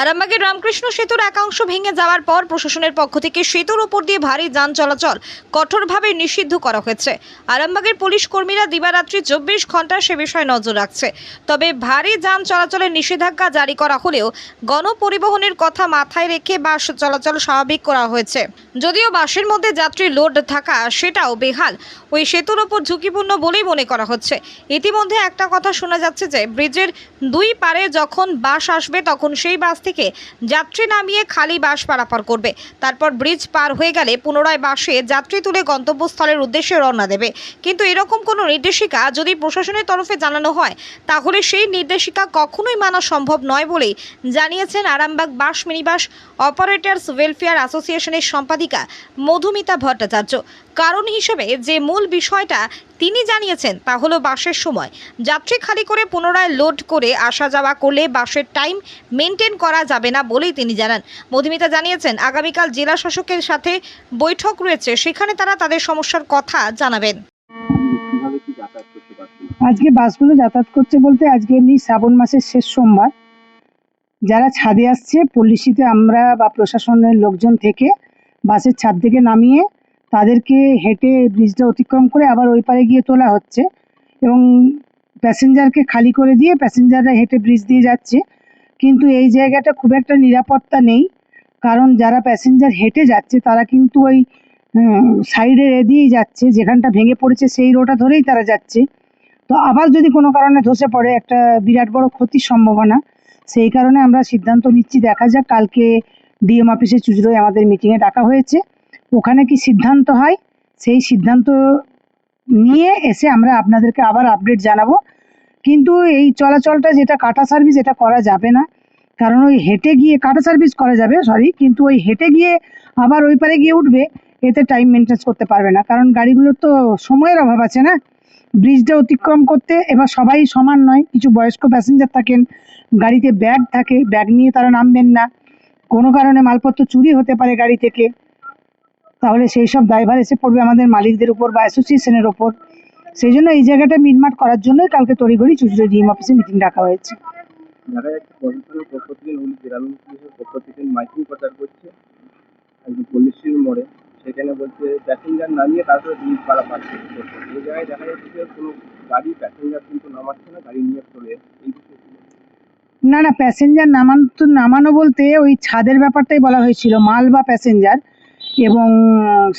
আরামবাগের রামকৃষ্ণ সেতুর একাংশ ভেঙে যাওয়ার পর প্রশাসনের পক্ষ থেকে সেতুর ওপর দিয়ে ভারী যান চলাচল কঠোরভাবে নিষিদ্ধ করা হয়েছে। আরামবাগের পুলিশ কর্মীরা দিবারাত্রি চব্বিশ ঘণ্টা সে বিষয়ে নজর রাখছে। তবে ভারী যান চলাচলের নিষেধাজ্ঞা জারি করা হলেও গণপরিবহনের কথা মাথায় রেখে বাস চলাচল স্বাভাবিক করা হয়েছে। যদিও বাসের মধ্যে যাত্রী লোড থাকা সেটাও বেহাল। ওই সেতুর ওপর ঝুঁকিপূর্ণ বলেই মনে করা হচ্ছে। ইতিমধ্যে একটা কথা শোনা যাচ্ছে যে, ব্রিজের দুই পারে যখন বাস আসবে, তখন সেই বাস থেকে যাত্রী নামিয়ে খালি বাস পারাপার করবে। তারপর ব্রিজ পার হয়ে গেলে পুনরায় বাসে যাত্রী তুলে গন্তব্যস্থলের উদ্দেশ্যে রওনা দেবে। কিন্তু এরকম কোনো নির্দেশিকা যদি প্রশাসনের তরফে জানানো হয়, তাহলে সেই নির্দেশিকা কখনোই মানা সম্ভব নয় বলেই জানিয়েছেন Arambag bus minibus operators welfare অ্যাসোসিয়েশনের সম্পাদিকা মধুমিতা ভট্টাচার্য। কারণ হিসেবে যে মূল বিষয়টা তিনি জানিয়েছেন তা হলো বাসের সময়। যাত্রী খালি করে পুনরায় লোড করে আসা যাওয়া করলে বাসের টাইম মেনটেন করা যাবে না বলেই তিনি জানান। মধুমিতা জানিয়েছেন আগামীকাল জেলা শাসকের সাথে বৈঠক রয়েছে সেখানে তারা তাদের সমস্যার কথা জানাবেন। আজকে বাসগুলো যাতায়াত করছে বলতে আজকে এমনি শ্রাবণ মাসের শেষ সোমবার। যারা ছাদে আসছে পল্লিশিতে আমরা বা প্রশাসনের লোকজন থেকে বাসের ছাদ থেকে নামিয়ে তাদেরকে হেঁটে ব্রিজটা অতিক্রম করে আবার ওই পারে গিয়ে তোলা হচ্ছে এবং প্যাসেঞ্জারকে খালি করে দিয়ে প্যাসেঞ্জাররা হেঁটে ব্রিজ দিয়ে যাচ্ছে। কিন্তু এই জায়গাটা খুব একটা নিরাপত্তা নেই, কারণ যারা প্যাসেঞ্জার হেঁটে যাচ্ছে তারা কিন্তু ওই সাইডের এ দিয়েই যাচ্ছে, যেখানটা ভেঙে পড়েছে সেই রোটা ধরেই তারা যাচ্ছে। তো আবার যদি কোনো কারণে ধসে পড়ে একটা বিরাট বড় ক্ষতির সম্ভাবনা, সেই কারণে আমরা সিদ্ধান্ত নিচ্ছি দেখা যাক, কালকে ডিএম অফিসে চুচড়োয় আমাদের মিটিংয়ে ডাকা হয়েছে। ওখানে কি সিদ্ধান্ত হয়? সেই সিদ্ধান্ত নিয়ে এসে আমরা আপনাদেরকে আবার আপডেট জানাব। কিন্তু এই চলাচলটা যেটা কাটা সার্ভিস এটা করা যাবে না। কারণ ওই হেঁটে গিয়ে, কাটা সার্ভিস করা যাবে সরি কিন্তু ওই হেঁটে গিয়ে আবার ওই পারে গিয়ে উঠবে, এতে টাইম মেনটেন করতে পারবে না। কারণ গাড়িগুলোর তো সময়ের অভাব আছে না। ব্রিজটা অতিক্রম করতে এবার সবাই সমান নয়। কিছু বয়স্ক প্যাসেঞ্জার থাকেন, গাড়িতে ব্যাগ থাকে ব্যাগ নিয়ে তারা নামবেন না। কোনো কারণে মালপত্র চুরি হতে পারে গাড়ি থেকে। তাহলে সেই সব দায়ভার এসে পড়বে আমাদের মালিকদের উপর বা অ্যাসোসিয়েশনের ওপর সেই জন্য এই জায়গাটা মিটমাট করার জন্যই কালকে তড়িঘড়ি চুচড়ো ডিএম অফিসে মিটিং ডাকা হয়েছে। মোড়ে সেখানে বলছে প্যাসেঞ্জার নামিয়ে তারপরে ব্রিজ পারাপার এই জায়গায় দেখা যাচ্ছে কোনো গাড়ি প্যাসেঞ্জার কিন্তু নামাচ্ছে না গাড়ি নিয়ে চলে এই? না না প্যাসেঞ্জার নামানো তো নামানো বলতে ওই ছাদের ব্যাপারটাই বলা হয়েছিল মাল বা প্যাসেঞ্জার এবং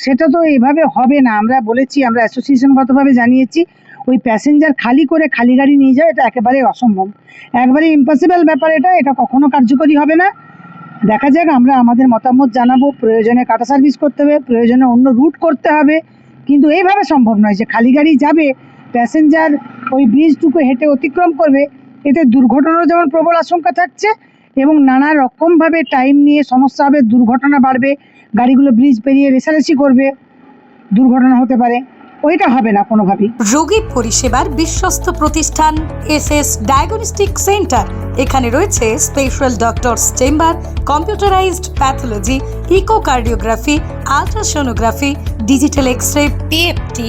সেটা তো এভাবে হবে না। আমরা বলেছি, আমরা অ্যাসোসিয়েশনগতভাবে জানিয়েছি, ওই প্যাসেঞ্জার খালি করে খালি গাড়ি নিয়ে যাওয়া, এটা একেবারে অসম্ভব। একবারে ইম্পসিবল ব্যাপার এটা এটা কখনো কার্যকরী হবে না। দেখা যাক, আমরা আমাদের মতামত জানাব, প্রয়োজনে কাটা সার্ভিস করতে হবে, প্রয়োজনে অন্য রুট করতে হবে। কিন্তু এইভাবে সম্ভব নয় যে খালি গাড়ি যাবে প্যাসেঞ্জার ওই ব্রিজটুকু হেঁটে অতিক্রম করবে, এতে দুর্ঘটনার যেমন প্রবল আশঙ্কা থাকছে এবং নানা রকমভাবে টাইম নিয়ে সমস্যা হবে, দুর্ঘটনা বাড়বে, গাড়িগুলো ব্রিজ পেরিয়ে রেসারেসি করবে, দুর্ঘটনা হতে পারে, ওইটা হবে না কোনোভাবেই। রোগী পরিষেবার বিশ্বস্ত প্রতিষ্ঠান এস এস ডায়াগনস্টিক সেন্টার এখানে রয়েছে special doctors chamber computerised pathology echocardiography ultrasonography digital X ray PFT